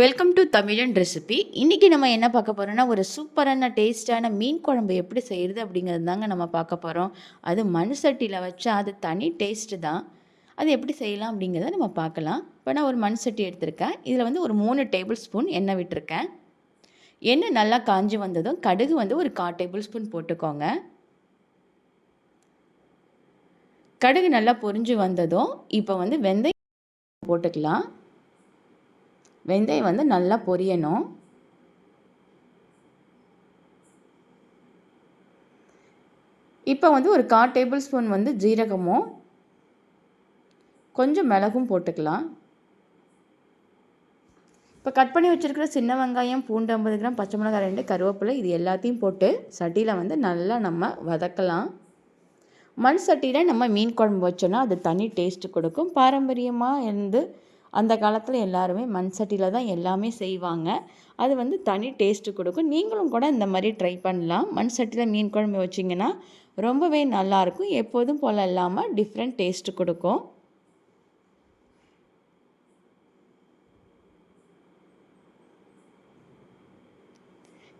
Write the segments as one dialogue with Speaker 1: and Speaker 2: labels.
Speaker 1: Welcome to தமிழன் recipe இன்றைக்கி நம்ம என்ன பார்க்க போகிறோம்னா ஒரு சூப்பரான டேஸ்டான மீன் குழம்பு எப்படி செய்கிறது அப்படிங்கிறது தாங்க நம்ம பார்க்க போகிறோம் அது மண் சட்டியில் வச்சா அது தனி டேஸ்ட்டு தான். அது எப்படி செய்யலாம் அப்படிங்கிறத நம்ம பார்க்கலாம். இப்போ நான் ஒரு மண் சட்டி எடுத்திருக்கேன். இதில் வந்து ஒரு மூணு டேபிள் ஸ்பூன் எண்ணெய் விட்டுருக்கேன். எண்ணெய் நல்லா காஞ்சி வந்ததும் கடுகு வந்து ஒரு கா டேபிள் ஸ்பூன் போட்டுக்கோங்க. கடுகு நல்லா பொரிஞ்சு வந்ததும் இப்போ வந்து வெந்தயம் போட்டுக்கலாம். வெந்தயம் வந்து நல்லா பொரியணும். இப்போ வந்து ஒரு கால் டேபிள் ஸ்பூன் வந்து ஜீரகமும் கொஞ்சம் மிளகும் போட்டுக்கலாம். இப்போ கட் பண்ணி வச்சுருக்கிற சின்ன வெங்காயம் பூண்டு ஐம்பது கிராம் பச்சை மிளகாய் ரெண்டு கருவேப்பிலை இது எல்லாத்தையும் போட்டு சட்டியில் வந்து நல்லா நம்ம வதக்கலாம். மண் சட்டியில் நம்ம மீன் குழம்பு வச்சோன்னா அது தனி டேஸ்ட்டு கொடுக்கும். பாரம்பரியமாக இருந்து அந்த காலத்தில் எல்லாருமே மண் சட்டியில் தான் எல்லாமே செய்வாங்க. அது வந்து தனி டேஸ்ட்டு கொடுக்கும். நீங்களும் கூட இந்த மாதிரி ட்ரை பண்ணலாம். மண் சட்டியில் மீன் குழம்பு வச்சிங்கன்னா ரொம்பவே நல்லாயிருக்கும் எப்போதும் போல் இல்லாமல் டிஃப்ரெண்ட் டேஸ்ட்டு கொடுக்கும்.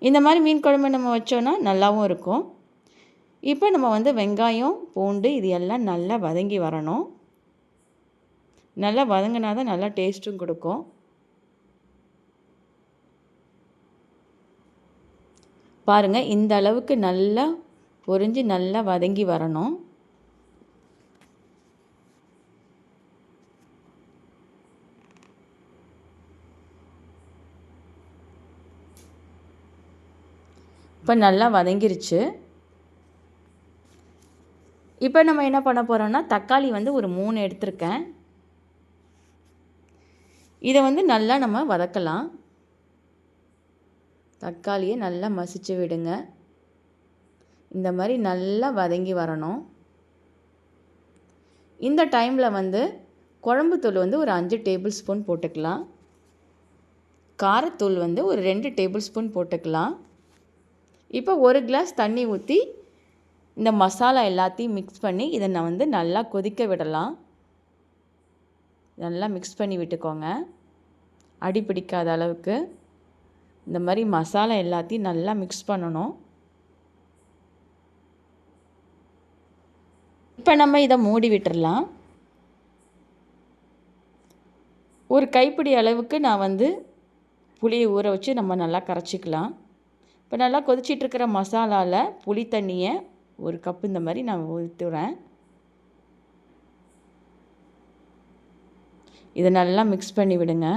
Speaker 1: இந்த மாதிரி மீன் குழம்பு நம்ம வச்சோன்னா நல்லாவும் இருக்கும். இப்போ நம்ம வந்து வெங்காயம் பூண்டு இது எல்லாம் நல்லா வதங்கி வரணும். நல்லா வதங்கினா தான் நல்லா டேஸ்ட்டும் கொடுக்கும். பாருங்கள் இந்த அளவுக்கு நல்லா பொரிஞ்சு நல்லா வதங்கி வரணும். இப்போ நல்லா வதங்கிருச்சு. இப்போ நம்ம என்ன பண்ண போகிறோம்னா தக்காளி வந்து ஒரு மூணு எடுத்திருக்கேன். இதை வந்து நல்லா நம்ம வதக்கலாம். தக்காளியை நல்லா மசிச்சு விடுங்க. இந்த மாதிரி நல்லா வதங்கி வரணும். இந்த டைமில் வந்து குழம்புத்தூள் வந்து ஒரு அஞ்சு டேபிள் ஸ்பூன் போட்டுக்கலாம். காரத்தூள் வந்து ஒரு ரெண்டு டேபிள் ஸ்பூன் போட்டுக்கலாம். இப்போ ஒரு கிளாஸ் தண்ணி ஊற்றி இந்த மசாலா எல்லாத்தையும் மிக்ஸ் பண்ணி இதை நான் வந்து நல்லா கொதிக்க விடலாம். நல்லா மிக்ஸ் பண்ணி விட்டுக்கோங்க. அடி பிடிக்காத அளவுக்கு இந்த மாதிரி மசாலா எல்லாத்தையும் நல்லா மிக்ஸ் பண்ணணும். இப்போ நம்ம இதை மூடி விட்டுடலாம் ஒரு கைப்பிடி அளவுக்கு நான் வந்து புளியை ஊற வச்சு நம்ம நல்லா கரைச்சிக்கலாம். இப்போ நல்லா கொதிச்சிட்ருக்கிற மசாலாவில் புளி தண்ணியை ஒரு கப்பு இந்த மாதிரி நான் ஊற்றுறேன் இதை நல்லா மிக்ஸ் பண்ணி விடுங்க.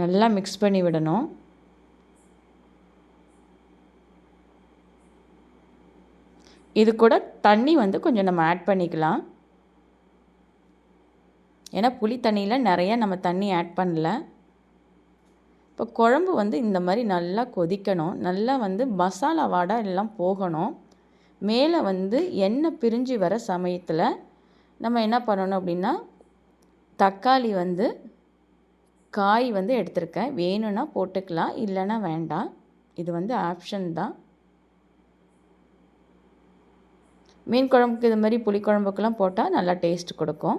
Speaker 1: நல்லா மிக்ஸ் பண்ணி விடணும். இது கூட தண்ணி வந்து கொஞ்சம் நம்ம ஆட் பண்ணிக்கலாம். ஏன்னா புளி தண்ணியில் நிறைய நம்ம தண்ணி ஆட் பண்ணல. இப்போ குழம்பு வந்து இந்த மாதிரி நல்லா கொதிக்கணும். நல்லா வந்து மசாலா வாடை எல்லாம் போகணும். மேலே வந்து எண்ணெய் பிரிஞ்சு வர சமயத்தில் நம்ம என்ன பண்ணணும் அப்படின்னா தக்காளி வந்து காய் வந்து எடுத்திருக்கேன். வேணும்னா போட்டுக்கலாம் இல்லைன்னா வேண்டாம். இது வந்து ஆப்ஷன் தான். மீன் குழம்புக்கு இது மாதிரி புளிக்குழம்புக்கெல்லாம் போட்டால் நல்லா டேஸ்ட் கொடுக்கும்.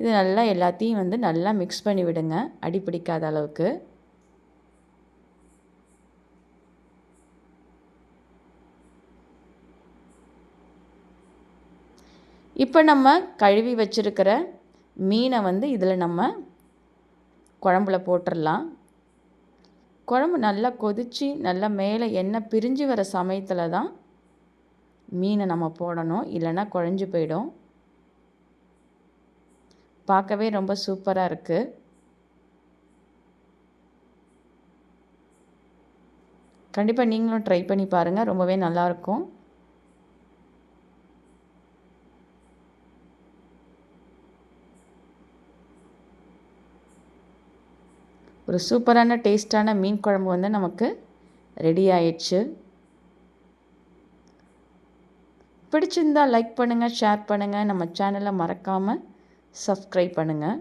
Speaker 1: இது நல்லா எல்லாத்தையும் வந்து நல்லா மிக்ஸ் பண்ணி விடுங்க. அடி பிடிக்காத அளவுக்கு. இப்போ நம்ம கழுவி வச்சுருக்கிற மீனை வந்து இதில் நம்ம குழம்புல போட்டுடலாம் குழம்பு நல்லா கொதித்து நல்லா மேலே எண்ணெய் பிரிஞ்சு வர சமயத்தில் தான் மீனை நம்ம போடணும். இல்லைன்னா குழஞ்சி போயிடும். பார்க்கவே ரொம்ப சூப்பராக இருக்குது கண்டிப்பாக நீங்களும் ட்ரை பண்ணி பாருங்கள் ரொம்பவே நல்லாயிருக்கும் ஒரு சூப்பரான டேஸ்டான மீன் குழம்பு வந்து நமக்கு ரெடி ஆயிடுச்சு. பிடிச்சிருந்தால் லைக் பண்ணுங்கள் ஷேர் பண்ணுங்கள் நம்ம சேனலை மறக்காமல் சப்ஸ்கிரைப் பண்ணுங்கள்